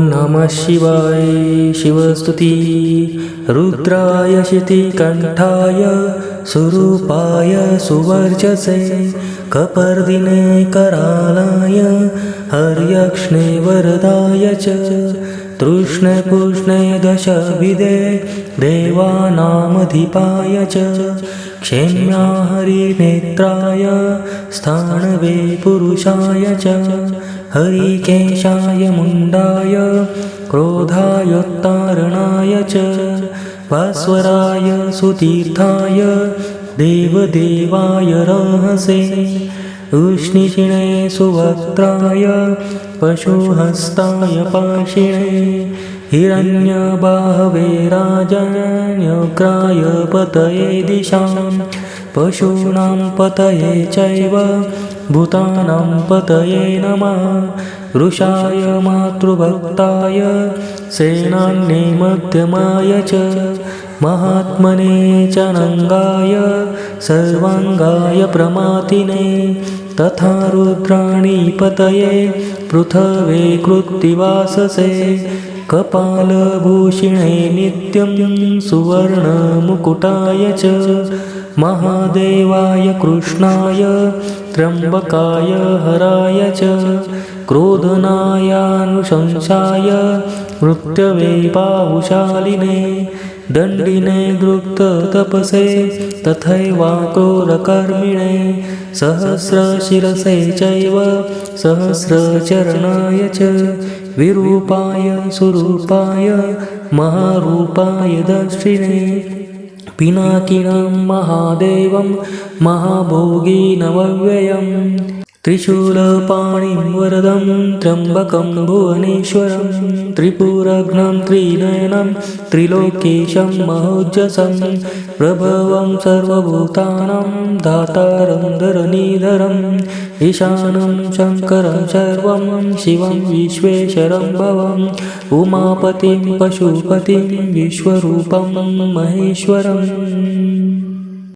नमः शिवाय शिवस्तुति रुद्राय शितिकण्ठाय सुरूपाय सुवर्चसे कपर्दिने करालाय हर्यक्ष्णे वरदाय च तृष्णे पुष्णे दशविदे देवानामधिपाय च क्षेम्या हरिनेत्राय स्थाणवे पुरुषाय च हरिकेशाय मुण्डाय क्रोधायोत्तारणाय च भास्वराय सुतीर्थाय देवदेवाय रहसे उष्णिषिणे सुवक्त्राय पशुहस्ताय पाशिणे हिरण्यबाहवे राजान्यग्राय पतये दिशां पशूनां पतये चैव भूतानां पतये नमः। वृषाय मातृभक्ताय सेनान्ये मध्यमाय च महात्मने च नङ्गाय सर्वाङ्गाय प्रमातिने तथा रुद्राणि पतये पृथवे कृत्तिवाससे कपालभूषिणे नित्यं सुवर्णमुकुटाय च महादेवाय कृष्णाय त्र्यम्बकाय हराय च क्रोधनायानुशंसाय मृत्यवे बाहुशालिने दण्डिने दृप्ततपसे तथैवाक्रोरकर्मिणे सहस्रशिरसे चैव सहस्रचरणाय च विरूपाय सुरूपाय महारूपाय दक्षिणे। पिनाकिनं महादेवं महाभोगिनमव्ययम् त्रिशूलपाणिं वरदं त्र्यम्बकं भुवनेश्वरं त्रिपुरघ्नं त्रिनयनं त्रिलोकेशं महोज्जसं प्रभवं सर्वभूतानां दातारं धरनीधरम् ईशानं शङ्करं सर्वं शिवं विश्वेश्वरं भवम् उमापतिं पशुपतिं विश्वरूपं महेश्वरम्